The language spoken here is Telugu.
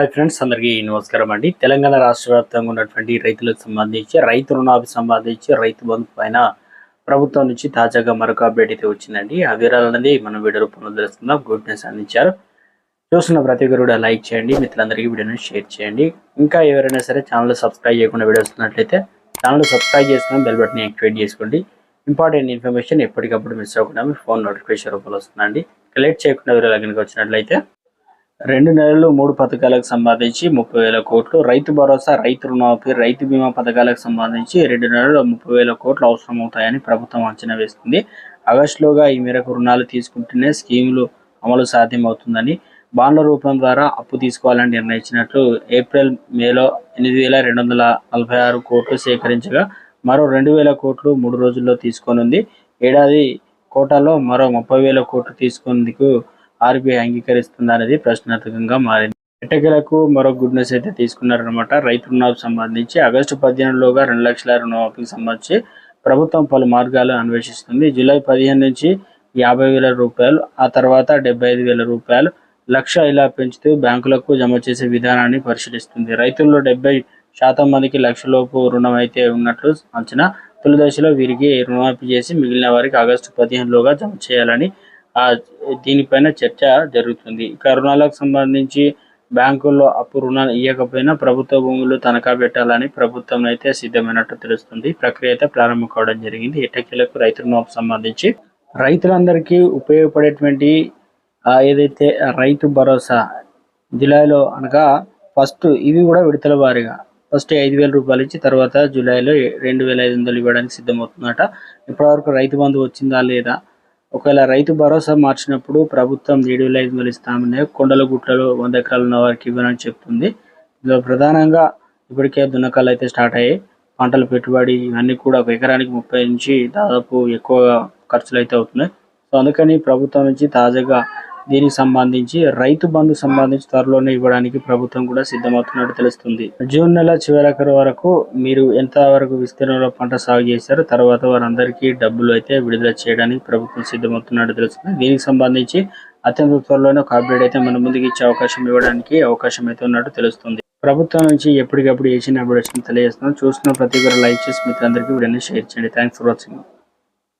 హాయ్ ఫ్రెండ్స్ అందరికీ నమస్కారం అండి. తెలంగాణ రాష్ట్ర వ్యాప్తంగా ఉన్నటువంటి రైతులకు సంబంధించి రైతు రుణాలకు సంబంధించి రైతు బంధు పైన ప్రభుత్వం నుంచి తాజాగా మరొక అప్డేట్ అయితే వచ్చిందండి. ఆ వివరాలు అనేది మనం వీడియో రూపంలో తెలుసుకుందాం. గుడ్ న్యూస్ అందించారు. చూస్తున్న ప్రతి ఒక్కరు కూడా లైక్ చేయండి మిత్రులందరికీ వీడియోని షేర్ చేయండి. ఇంకా ఎవరైనా సరే ఛానల్ సబ్స్క్రైబ్ చేయకుండా వీడియో వస్తున్నట్లయితే ఛానల్ సబ్స్క్రైబ్ చేసుకుని బెల్ బటన్ యాక్టివేట్ చేసుకోండి. ఇంపార్టెంట్ ఇన్ఫర్మేషన్ ఎప్పటికప్పుడు మిస్ అవ్వకుండా మీ ఫోన్ నోటిఫికేషన్ రూపంలో వస్తుందండి. లేట్ చేయకుండా వీడియో కనుక వచ్చినట్లయితే రెండు నెలలు మూడు పథకాలకు సంబంధించి ముప్పై వేల కోట్లు. రైతు భరోసా రైతు రుణమాఫీ రైతు బీమా పథకాలకు సంబంధించి రెండు నెలలు ముప్పై వేల కోట్లు అవసరమవుతాయని ప్రభుత్వం అంచనా వేస్తుంది. ఆగస్టులోగా ఈ మేరకు రుణాలు తీసుకుంటేనే స్కీములు అమలు సాధ్యమవుతుందని బాండ్ల రూపం ద్వారా అప్పు తీసుకోవాలని నిర్ణయించినట్లు ఏప్రిల్ మేలో ఎనిమిది వేల రెండు వందల నలభై ఆరు కోట్లు సేకరించగా మరో రెండు వేల కోట్లు మూడు రోజుల్లో తీసుకోనుంది. ఏడాది కోటాలో మరో ముప్పై వేల కోట్లు తీసుకునేందుకు ఆర్బీఐ అంగీకరిస్తుంది అనేది ప్రశ్నార్థకంగా మారింది. ఎట్టకేలకు మరో గుడ్ న్యూస్ అయితే తీసుకున్నారనమాట రైతు రుణాలకు సంబంధించి ఆగస్టు పదిహేనులోగా రెండు లక్షల రుణమాఫీకి సంబంధించి ప్రభుత్వం పలు మార్గాలు అన్వేషిస్తుంది. జూలై పదిహేను నుంచి యాభై వేల రూపాయలు ఆ తర్వాత డెబ్బై ఐదు వేల రూపాయలు లక్ష ఇలా పెంచుతూ బ్యాంకులకు జమ చేసే విధానాన్ని పరిశీలిస్తుంది. రైతుల్లో డెబ్బై శాతం మందికి లక్షలోపు రుణం అయితే ఉన్నట్లు అంచనా. తొలి దశలో వీరికి రుణమాఫీ చేసి మిగిలిన వారికి ఆగస్టు పదిహేనులోగా జమ చేయాలని దీనిపైన చర్చ జరుగుతుంది. ఇక రుణాలకు సంబంధించి బ్యాంకుల్లో అప్పు రుణాలు ఇవ్వకపోయినా ప్రభుత్వ భూములు తనఖా పెట్టాలని ప్రభుత్వం అయితే సిద్ధమైనట్టు తెలుస్తుంది. ప్రక్రియ అయితే ప్రారంభం కావడం జరిగింది. ఎట్టకేలకు రైతు రుణాలకు సంబంధించి రైతులందరికీ ఉపయోగపడేటువంటి ఏదైతే రైతు భరోసా జులైలో అనగా ఫస్ట్ ఇవి కూడా విడతల వారీగా ఫస్ట్ ఐదు వేల రూపాయలు ఇచ్చి తర్వాత జూలైలో రెండు వేల ఐదు వందలు ఇవ్వడానికి సిద్ధమవుతుందట. ఇప్పటివరకు రైతు బంధు వచ్చిందా లేదా ఒకవేళ రైతు భరోసా మార్చినప్పుడు ప్రభుత్వం ఏడు వేల ఐదు వేలు ఇస్తామని కొండల గుట్టలు వంద ఎకరాలు ఉన్న వారికి ఇవ్వనని చెప్తుంది. ఇందులో ప్రధానంగా ఇప్పటికే దున్నకాలు అయితే స్టార్ట్ అయ్యాయి. పంటల పెట్టుబడి ఇవన్నీ కూడా ఒక ఎకరానికి ముప్పై నుంచి దాదాపు ఎక్కువ ఖర్చులు అయితే అవుతున్నాయి. సో అందుకని ప్రభుత్వం నుంచి తాజాగా దీనికి సంబంధించి రైతు బంధు సంబంధించి త్వరలోనే ఇవ్వడానికి ప్రభుత్వం కూడా సిద్ధమవుతున్నట్టు తెలుస్తుంది. జూన్ నెల చివరి వరకు మీరు ఎంత వరకు విస్తీర్ణంలో పంట సాగు చేశారో తర్వాత వారందరికీ డబ్బులు అయితే విడుదల చేయడానికి ప్రభుత్వం సిద్ధమవుతున్నట్టు తెలుస్తుంది. దీనికి సంబంధించి అత్యంత త్వరలోనే ఒక అప్డేట్ అయితే మన ముందుకు ఇచ్చే అవకాశం ఇవ్వడానికి అవకాశం అయితే ఉన్నట్టు తెలుస్తుంది. ప్రభుత్వం నుంచి ఎప్పటికప్పుడు ఏషియన్ అప్డేట్స్ తెలియజేస్తున్నాం. చూస్తున్న ప్రతి ఒక్కరు లైక్ చేసి మిత్రులందరికీ వీడియోని షేర్ చేయండి. Thanks for watching.